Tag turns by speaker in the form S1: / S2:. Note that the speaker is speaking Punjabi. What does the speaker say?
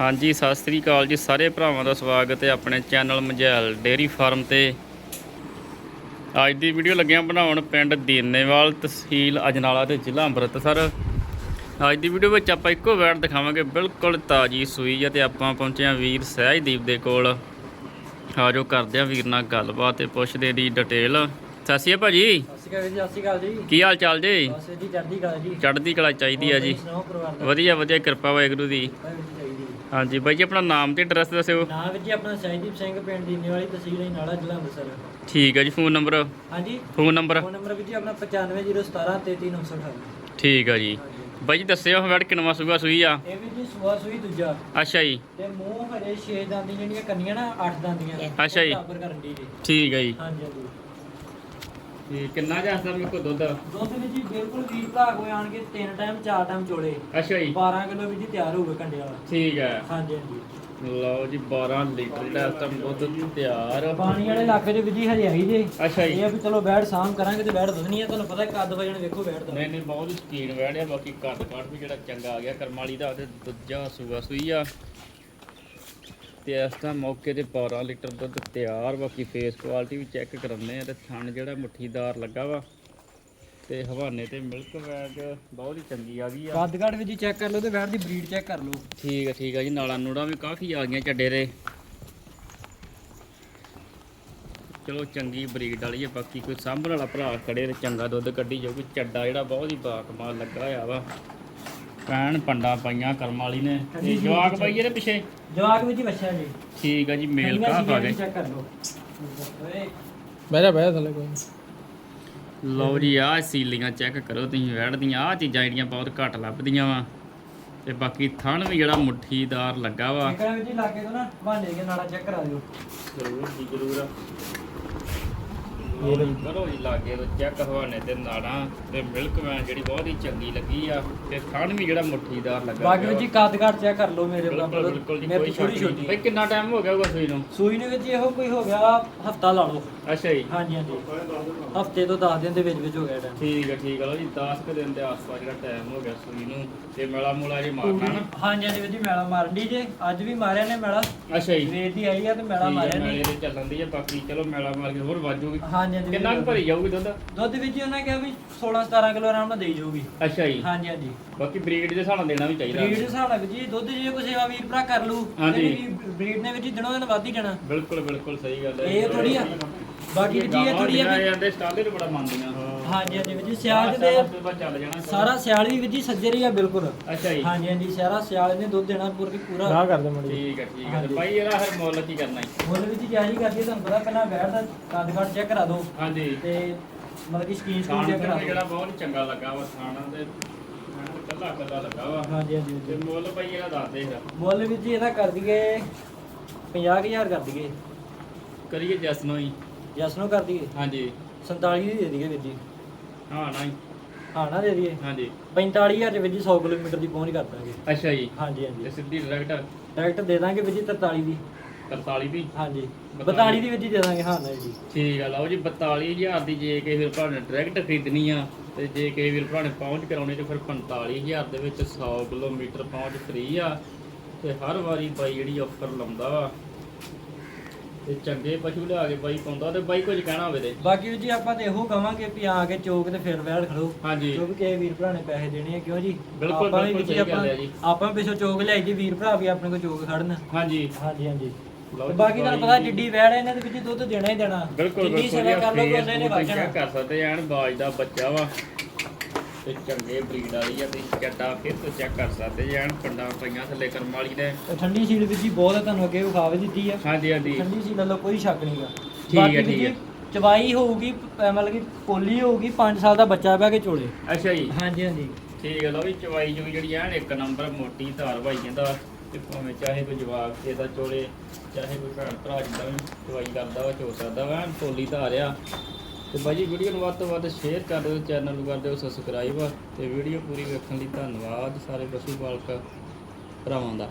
S1: ਹਾਂਜੀ ਸਤਿ ਸ੍ਰੀ ਅਕਾਲ ਜੀ ਸਾਰੇ ਭਰਾਵਾਂ ਦਾ ਸਵਾਗਤ ਹੈ ਆਪਣੇ ਚੈਨਲ ਮਝੈਲ ਡੇਅਰੀ ਫਾਰਮ ਤੇ। ਅੱਜ ਦੀ ਵੀਡੀਓ ਲੱਗਿਆ ਬਣਾਉਣ ਪਿੰਡ ਦੀਨੇਵਾਲ ਤਹਿਸੀਲ ਅਜਨਾਲਾ ਤੇ ਜ਼ਿਲ੍ਹਾ ਅੰਮ੍ਰਿਤਸਰ। ਅੱਜ ਦੀ ਵੀਡੀਓ ਵਿੱਚ ਆਪਾਂ ਇੱਕੋ ਵੈਟ ਦਿਖਾਵਾਂਗੇ ਬਿਲਕੁਲ ਤਾਜੀ ਸੂਈ ਹੈ ਤੇ ਆਪਾਂ ਪਹੁੰਚੇ ਹਾਂ ਵੀਰ ਸਹਿਜਦੀਪ ਦੇ ਕੋਲ। ਆਜੋ ਕਰਦੇ ਹਾਂ ਵੀਰ ਨਾਲ ਗੱਲਬਾਤ ਤੇ ਪੁੱਛਦੇ ਦੀ ਡਿਟੇਲ ਸਤਿ ਸ਼੍ਰੀ ਅਕਾਲ ਭਾਜੀ।
S2: ਸਤਿ ਸ਼੍ਰੀ ਅਕਾਲ ਜੀ ਸਤਿ ਸ਼੍ਰੀ ਅਕਾਲ ਜੀ।
S1: ਕੀ ਹਾਲ ਚਾਲ ਜੀ?
S2: ਬਸ ਜੀ ਚੜ੍ਹਦੀ ਕਲਾ ਜੀ।
S1: ਚਾਹੀਦੀ ਆ ਜੀ। ਵਧੀਆ ਵਧੀਆ ਕਿਰਪਾ ਵਾਹਿਗੁਰੂ ਦੀ।
S2: ਜੀ
S1: ਹਾਂਜੀ ਬਾਈ ਜੀ ਆਪਣਾ ਨਾਮ ਤੇ ਐਡਰੈਸ ਦੱਸਿਓ।
S2: ਨਾਮ ਜੀ ਆਪਣਾ ਸਹਿਜਦੀਪ ਸਿੰਘ ਪਿੰਡ ਦੀਨੇ ਵਾਲੀ ਤਹਿਸੀਲ ਹੈ ਨਾਲਾ ਜ਼ਿਲ੍ਹਾ ਅੰਮ੍ਰਿਤਸਰ।
S1: ਠੀਕ ਹੈ ਜੀ ਫੋਨ ਨੰਬਰ?
S2: ਹਾਂਜੀ।
S1: Phone number?
S2: ਫੋਨ ਨੰਬਰ ਵੀ ਜੀ ਆਪਣਾ 95017 33998
S1: ਠੀਕ ਆ ਜੀ। ਬਾਈ ਜੀ ਦੱਸਿਓ ਵੜ ਕਿਨਵਾ ਸੂਗਾ ਸੂਈ ਆ?
S2: ਇਹ ਵੀ ਜੀ ਸੁਆ ਸੂਈ ਦੂਜਾ।
S1: ਅੱਛਾ ਜੀ।
S2: ਤੇ ਮੂੰਹ ਹਰੇ 6 ਦੰਦੀ ਜਿਹੜੀਆਂ ਕੰਨੀਆਂ ਨਾ 8 ਦੰਦੀਆਂ।
S1: ਅੱਛਾ ਜੀ।
S2: ਬਰਾਬਰ ਕਰਨ ਦੀ ਜੀ।
S1: ਠੀਕ ਆ ਜੀ।
S2: ਹਾਂਜੀ ਹਾਂਜੀ।
S1: ਤੇ ਕਿੰਨਾ ਜਾਂਦਾ ਮੇਰੇ ਕੋਲ ਦੁੱਧ?
S2: ਦੁੱਧ ਵਿੱਚ ਜੀ ਬਿਲਕੁਲ ਵੀਰ ਭਰਾ ਕੋਈ ਆਣ ਕੇ ਤਿੰਨ ਟਾਈਮ ਚਾਰ ਟਾਈਮ ਚੋਲੇ।
S1: ਅੱਛਾ ਜੀ।
S2: 12 ਕਿਲੋ ਵਿੱਚ ਜੀ ਤਿਆਰ ਹੋਊਗਾ ਕੰਡੇ ਵਾਲਾ।
S1: ਠੀਕ ਹੈ।
S2: ਹਾਂਜੀ ਹਾਂਜੀ।
S1: ਲਓ ਜੀ 12 ਲੀਟਰ ਦਾ ਇਸ ਟਾਈਮ ਦੁੱਧ ਤਿਆਰ।
S2: ਪਾਣੀ ਵਾਲੇ ਇਲਾਕੇ ਦੇ ਵਿੱਚ ਜੀ ਹਰਿਆਈ ਜੇ
S1: ਅੱਛਾ ਜੀ।
S2: ਇਹ ਆ ਵੀ ਚਲੋ ਬੈਠ ਸਾਮ ਕਰਾਂਗੇ ਤੇ ਬੈਠ ਵਧਣੀ ਆ ਤੁਹਾਨੂੰ ਪਤਾ ਕੱਦ ਵਜਣ ਵੇਖੋ ਬੈਠ ਦਾ।
S1: ਨਹੀਂ ਨਹੀਂ ਬਹੁਤ ਸਕੀਨ ਵੜਿਆ ਬਾਕੀ ਕੱਦ ਕਾਠ ਵੀ ਜਿਹੜਾ ਚੰਗਾ ਆ ਗਿਆ ਕਰਮਾਲੀ ਦਾ ਤੇ ਦੂਜਾ ਸੂਆ ਸੂਈ ਆ। ਤੇ ਇਸ ਤਾਂ ਮੌਕੇ ਤੇ 12 ਲੀਟਰ ਦੁੱਧ ਤਿਆਰ ਬਾਕੀ ਫੇਸ ਕੁਆਲਿਟੀ ਵੀ ਚੈੱਕ ਕਰਾਉਂਦੇ ਆ ਤੇ ਥਣ ਜਿਹੜਾ ਮੁੱਠੀਦਾਰ ਲੱਗਾ ਵਾ ਤੇ ਹਵਾਨੇ ਤੇ ਮਿਲਕ ਵੈਗ ਬਹੁਤ ਹੀ ਚੰਗੀ ਆ ਗਈ ਆ।
S2: ਕੱਦ ਘੜ ਵਿੱਚ ਚੈੱਕ ਕਰ ਲਓ ਤੇ ਬੈਠ ਦੀ ਬਰੀਡ ਚੈੱਕ ਕਰ ਲਓ।
S1: ਠੀਕ ਆ ਠੀਕ ਆ ਜੀ ਨਾਲਾਂ ਨੂੜਾਂ ਵੀ ਕਾਫੀ ਆ ਗਈਆਂ ਚੱਡੇ ਦੇ। ਚਲੋ ਚੰਗੀ ਬਰੀਡ ਵਾਲੀ ਹੈ ਬਾਕੀ ਕੋਈ ਸਾਂਭਣ ਵਾਲਾ ਭਰਾ ਖੜੇ ਤੇ ਚੰਗਾ ਦੁੱਧ ਕੱਢੀ ਜਾਊਗੀ ਚੱਡਾ ਜਿਹੜਾ ਬਹੁਤ ਹੀ ਬਾਕਮਾਲ ਲੱਗਾ ਹੋਇਆ ਵਾ। ਪੈਣ ਪੰਡਾ ਪਾਈਆਂ ਕਰਮ ਵਾਲੀ ਨੇ। ਤੇ ਜਵਾਕ ਬਾਈ ਇਹਦੇ ਪਿੱਛੇ?
S2: ਜਵਾਕ ਵਿੱਚ ਹੀ ਬੱਚਾ ਜੀ।
S1: ਠੀਕ ਆ ਜੀ ਮੇਲ ਕਾਫ ਆ ਗਏ।
S2: ਚੈੱਕ ਕਰ ਲਓ।
S3: ਬਹਿ ਥੱਲੇ ਕੋਈ
S1: ਲਓ ਜੀ ਆਹ ਸੀਲੀਆਂ ਚੈੱਕ ਕਰੋ ਤੁਸੀਂ ਵੜਦੀਆਂ ਆਹ ਚੀਜ਼ਾਂ ਜਿਹੜੀਆਂ ਬਹੁਤ ਘੱਟ ਲੱਭਦੀਆਂ ਵਾ। ਤੇ ਬਾਕੀ ਥਣ ਵੀ ਜਿਹੜਾ ਮੁੱਠੀਦਾਰ ਲੱਗਾ ਵਾ।
S2: ਵਿੱਚ ਹੀ ਲਾਗੇ ਤੋਂ ਨਾ ਭਾਂਡੇ ਕੇ ਨਾਲਾ ਚੈੱਕ ਕਰਾ ਦਿਓ।
S1: ਜ਼ਰੂਰ ਜੀ ਜ਼ਰੂਰ। ਇਹ ਕਰੋ ਜੀ ਲਾਗੇ ਤੋਂ ਚੈੱਕ ਹਵਾਨੇ ਤੇ ਨਾੜਾਂ ਤੇ ਮਿਲਕ ਵੈਨ ਜਿਹੜੀ ਬਹੁਤ ਹੀ ਚੰਗੀ ਲੱਗੀ ਆ ਤੇ ਥਣ ਵੀ ਜਿਹੜਾ ਮੁੱਠੀਦਾਰ ਲੱਗਾ
S2: ਬਾਕੀ ਵਿੱਚ ਹੀ ਕੱਦ ਘੜ ਚੈੱਕ ਕਰ ਲਓ ਮੇਰੇ
S1: ਬਿਲਕੁਲ ਬਿਲਕੁਲ ਜੀ
S2: ਮੇਰੇ
S1: ਕੋਈ
S2: ਛੋਟੀ।
S1: ਛੋਟੀ ਬਈ ਕਿੰਨਾ ਟਾਈਮ ਹੋ ਗਿਆ ਉਹ ਸੂਈ ਨੂੰ?
S2: ਸੂਈ ਨੇ ਵਿੱਚ ਇਹੋ ਕੋਈ ਹੋ ਗਿਆ ਹਫਤਾ ਲਾ ਲਓ।
S1: ਅੱਛਾ ਜੀ।
S2: ਹਾਂਜੀ ਹਾਂਜੀ। ਹਫ਼ਤੇ ਤੋਂ 10 ਦਿਨ ਦੇ ਵਿੱਚ ਵਿੱਚ ਹੋ ਗਿਆ ਟਾਈਮ
S1: ਠੀਕ ਹੈ ਠੀਕ ਹੈ ਲਓ ਜੀ 10 ਕੁ ਦਿਨ ਦੇ ਆਸ-ਪਾਸ ਜਿਹੜਾ ਟਾਈਮ ਹੋ ਗਿਆ ਸੂਈ ਨੂੰ। ਤੇ ਮੇਲਾ ਮੂਲਾ ਜੀ ਮਾਰਨਾ ਨਾ।
S2: ਹਾਂਜੀ ਹਾਂਜੀ ਹੀ ਮੈਲਾ ਮਾਰਨ ਦੀ ਜੇ। ਅੱਜ ਵੀ ਮਾਰਿਆ ਨੇ ਮੈਲਾ।
S1: ਅੱਛਾ ਜੀ।
S2: ਦੀ ਆਈ ਆ ਤੇ ਮੈਲਾ ਮਾਰਿਆ
S1: ਮੇਲੇ
S2: ਨੇ
S1: ਦੇ ਚੱਲਣ ਦੀ ਆ ਬਾਕੀ ਚਲੋ ਮੇਲਾ ਮਾਰ ਕੇ ਹੋਰ ਵਾਜੂਗੀ
S2: ਹਾਂਜੀ ਹਾਂਜੀ
S1: ਕਿੰਨਾ ਕੁ ਭਰੀ ਜਾਊਗੀ ਦੁੱਧ?
S2: ਦੁੱਧ ਵਿੱਚ ਹੀ ਉਹਨਾਂ ਕਿਹਾ ਵੀ 16 17 ਕਿਲੋ ਆਰਾਮ ਨਾਲ ਦੇਈ ਜਾਊਗੀ।
S1: ਅੱਛਾ ਜੀ।
S2: ਹਾਂਜੀ ਹਾਂਜੀ।
S1: ਬਾਕੀ ਬਰੀਡ ਦੇ ਹਿਸਾਬ ਨਾਲ ਦੇਣਾ ਵੀ ਚਾਹੀਦਾ।
S2: ਬਰੀਡ ਦੇ ਹਿਸਾਬ ਨਾਲ ਜੀ ਦੁੱਧ ਜੇ ਕੋਈ ਸੇਵਾ ਵੀਰ ਭਰਾ ਕਰ ਲੂ
S1: ਹਾਂਜੀ।
S2: ਬਰੀਡ ਨੇ ਵਿੱਚ ਹੀ ਦਿਨੋਂ ਦਿਨ ਵੱਧ ਹੀ ਜਾਣਾ।
S1: ਬਿਲਕੁਲ ਬਿਲਕੁਲ ਸਹੀ ਗੱਲ ਹੈ।
S2: ਇਹ ਥੋੜੀ ਆ। ਬਾਕੀ ਵਿੱਚ ਇਹ ਥੋੜੀ ਆ ਵੀ
S1: ਜਾਂਦੇ ਸਟਾਲੇ ਨੂੰ ਬੜਾ ਮੰਨਦੀਆਂ
S2: ਹਾਂਜੀ ਹਾਂਜੀ ਹੀ ਸਿਆਲ ਦੇ
S1: ਤੇ ਚੱਲ ਜਾਣਾ
S2: ਸਾਰਾ ਸਿਆਲ ਵੀ ਵਿੱਚ ਹੀ ਸੱਜੇ ਰਹੀ ਆ ਬਿਲਕੁਲ।
S1: ਅੱਛਾ ਜੀ।
S2: ਹਾਂਜੀ ਹਾਂਜੀ ਸਾਰਾ ਸਿਆਲ ਨੇ ਦੁੱਧ ਦੇਣਾ ਪੂਰ ਕੇ ਪੂਰਾ।
S3: ਨਾ ਕਰਦੇ ਮੜੀ
S1: ਠੀਕ ਹੈ ਠੀਕ ਹੈ ਤੇ ਭਾਈ ਇਹਦਾ ਫਿਰ ਮੁੱਲ ਕੀ ਕਰਨਾ ਹੈ
S2: ਮੁੱਲ ਵਿੱਚ ਜਾਰੀ ਕਰਦੀ ਹੈ, ਤੁਹਾਨੂੰ ਪਤਾ ਪਹਿਲਾਂ ਬੈਠ ਦਾ ਕੱਦ ਕੱਟ ਚੈੱਕ ਕਰਾ ਦਿਓ।
S1: ਹਾਂਜੀ।
S2: ਤੇ ਮਤਲਬ ਕਿ ਸਕੀਨ ਸਕੂਨ
S1: ਖਾਣ
S2: ਚੈੱਕ ਕਰਾ
S1: ਤੇ
S2: ਦਿਓ।
S1: ਜਿਹੜਾ ਬਹੁਤ ਚੰਗਾ ਲੱਗਾ ਵਾ ਖਾਣਾ ਤੇ ਕੱਲਾ ਕੱਲਾ ਲੱਗਾ ਵਾ।
S2: ਹਾਂਜੀ ਹਾਂਜੀ
S1: ਤੇ
S2: ਹਾਂਜੀ।
S1: ਮੁੱਲ ਭਾਈ ਇਹਦਾ ਦੱਸ ਦੇ ਫਿਰ।
S2: ਮੁੱਲ ਵਿੱਚ ਹੀ ਇਹਦਾ ਕਰ ਦਈਏ 50000 ਕਰ ਦਈਏ।
S1: ਕਰੀਏ ਜਸ ਨੂੰ ਹੀ।
S2: ਜਸ ਨੂੰ ਕਰ ਦਈਏ?
S1: ਹਾਂਜੀ।
S2: 47 ਦੀ ਦੇ ਦਈਏ ਵੀਰ ਜੀ।
S1: ਹਾਂ ਨਾ ਹੀ
S2: ਹਾਂ ਨਾ ਦੇ ਦਈਏ।
S1: ਹਾਂਜੀ
S2: 45000 ਦੇ ਵਿੱਚ ਹੀ 100 ਕਿਲੋਮੀਟਰ ਦੀ ਪਹੁੰਚ ਕਰ ਦਾਂਗੇ।
S1: ਅੱਛਾ ਜੀ।
S2: ਹਾਂਜੀ
S1: ਤੇ
S2: ਹਾਂਜੀ
S1: ਸਿੱਧੀ ਡਾਇਰੈਕਟ
S2: ਡਾਇਰੈਕਟ ਦੇ ਦਾਂਗੇ ਜੀ 43 ਦੀ।
S1: 43 ਵੀ
S2: ਹਾਂਜੀ।
S1: 42
S2: 42 ਦੀ ਵਿੱਚ ਹੀ ਦੇ ਦਾਂਗੇ ਹਾਂ ਨਾ ਜੀ।
S1: ਠੀਕ ਆ ਲਓ ਜੀ 42000 ਦੀ ਜੇ ਕਿਸੇ ਵੀਰ ਭਰਾ ਨੇ ਡਾਇਰੈਕਟ ਖਰੀਦਣੀ ਆ ਤੇ ਜੇ ਕਿਸੇ ਵੀਰ ਭਰਾ ਨੇ ਪਹੁੰਚ ਕਰਾਉਣੀ ਤੇ ਫਿਰ 45000 ਦੇ ਵਿੱਚ 100 ਕਿਲੋਮੀਟਰ ਪਹੁੰਚ ਫ੍ਰੀ ਆ। ਤੇ ਹਰ ਵਾਰੀ ਬਾਈ ਜਿਹੜੀ ਆਫਰ ਲਾਉਂਦਾ ਵਾ ਤੇ ਚੰਗੇ ਪਸ਼ੂ ਲਿਆ ਕੇ ਬਾਈ ਪਾਉਂਦਾ ਤੇ ਬਾਈ ਕੁਝ ਕਹਿਣਾ ਹੋਵੇ ਤੇ।
S2: ਬਾਕੀ ਵੀਰ ਜੀ ਆਪਾਂ ਤੇ ਇਹੋ ਕਵਾਂਗੇ ਵੀ ਆ ਕੇ ਚੋਕ ਤੇ ਫਿਰ ਵੈਲ ਖੜੋ।
S1: ਹਾਂਜੀ।
S2: ਕਿਉਂਕਿ ਕਿਸੇ ਵੀਰ ਭਰਾ ਨੇ ਪੈਸੇ ਦੇਣੇ ਆ ਕਿਉਂ ਜੀ?
S1: ਬਿਲਕੁਲ,
S2: ਆਪਾਂ ਵੀ
S1: ਬਿਲਕੁਲ
S2: ਵਿੱਚ
S1: ਸਹੀ ਗੱਲ ਹੈ ਜੀ।
S2: ਆਪਾਂ ਪਿੱਛੋਂ ਚੋਕ ਲਿਆਈ ਦੀ ਵੀਰ ਭਰਾ ਵੀ ਆਪਣੇ ਕੋਲ ਚੋਕ ਖੜਨ।
S1: ਹਾਂਜੀ।
S2: ਹਾਂਜੀ ਹਾਂਜੀ।
S1: ਲਓ
S2: ਤੇ
S1: ਜੀ,
S2: ਬਾਕੀ ਤੁਹਾਨੂੰ
S1: ਬਾਈ
S2: ਪਤਾ ਜਿੱਡੀ ਵੈੜ ਹੈ ਇਹਨਾਂ ਦੇ ਵਿੱਚ ਦੁੱਧ ਦੇਣਾ ਹੀ ਦੇਣਾ।
S1: ਬਿਲਕੁਲ
S2: ਸੇਵਾ ਕਰ ਲਓ ਉਹਨੇ ਨੇ
S1: ਚੈੱਕ
S2: ਵਚਣਾ
S1: ਕਰ ਸਕਦੇ ਐਨ ਬਾਜ ਦਾ ਬੱਚਾ ਵਾ। ਤੇ ਚੰਗੇ ਬਰੀਡ ਵਾਲੀ ਆ ਤੇ ਚੱਡਾ ਫਿਰ ਤੋਂ ਚੈੱਕ ਕਰ ਸਕਦੇ ਐਨ ਪੰਡਾ ਪਈਆਂ ਥੱਲੇ ਕਰਮ ਵਾਲੀ ਨੇ।
S2: ਤੇ ਠੰਡੀ ਸੀਲ ਵਿੱਚ ਹੀ ਬਹੁਤ ਹੈ ਤੁਹਾਨੂੰ ਅੱਗੇ ਵਿਖਾਵੇ ਦਿੱਤੀ ਆ।
S1: ਹਾਂਜੀ ਹਾਂਜੀ।
S2: ਠੰਡੀ ਸੀਲ ਵੱਲੋਂ ਕੋਈ ਸ਼ੱਕ ਨਹੀਂਗਾ
S1: ਠੀਕ ਹੈ, ਠੀਕ ਹੈ।
S2: ਚਵਾਈ ਹੋਊਗੀ ਅਹ ਮਤਲਬ ਕਿ ਪੋਲੀ ਹੋਊਗੀ 5 ਸਾਲ ਦਾ ਬੱਚਾ ਬਹਿ ਕੇ ਚੋਲੇ।
S1: ਅੱਛਾ ਜੀ।
S2: ਹਾਂਜੀ ਹਾਂਜੀ।
S1: ਠੀਕ ਹੈ ਲਓ ਵੀ ਚਵਾਈ ਚੁਈ ਜਿਹੜੀ ਐਨ ਇੱਕ ਨੰਬਰ ਮੋਟੀ ਧਾਰ ਭਾਈ ਕਹਿੰਦਾ ਤੇ ਭਾਵੇਂ ਚਾਹੇ ਕੋਈ ਜਵਾਬ ਤੇ ਦਾ ਚੋਲੇ ਚਾਹੇ ਕੋਈ ਭੈਣ ਭਰਾ ਜਿੱਦਾਂ ਵੀ ਚਵਾਈ ਕਰਦਾ ਵਾ ਚੋ ਸਕਦਾ ਵਾ ਐਨ ਪੋਲੀ ਧਾਰ ਆ। ਤੇ ਬਾਈ ਜੀ ਵੀਡੀਓ ਨੂੰ ਵੱਧ ਤੋਂ ਵੱਧ ਸ਼ੇਅਰ ਕਰ ਦਿਓ ਚੈਨਲ ਨੂੰ ਕਰ ਦਿਓ ਸਬਸਕ੍ਰਾਈਬ ਤੇ ਵੀਡੀਓ ਪੂਰੀ ਵੇਖਣ ਲਈ ਧੰਨਵਾਦ ਸਾਰੇ ਪਸ਼ੂ ਪਾਲਕ ਭਰਾਵਾਂ ਦਾ।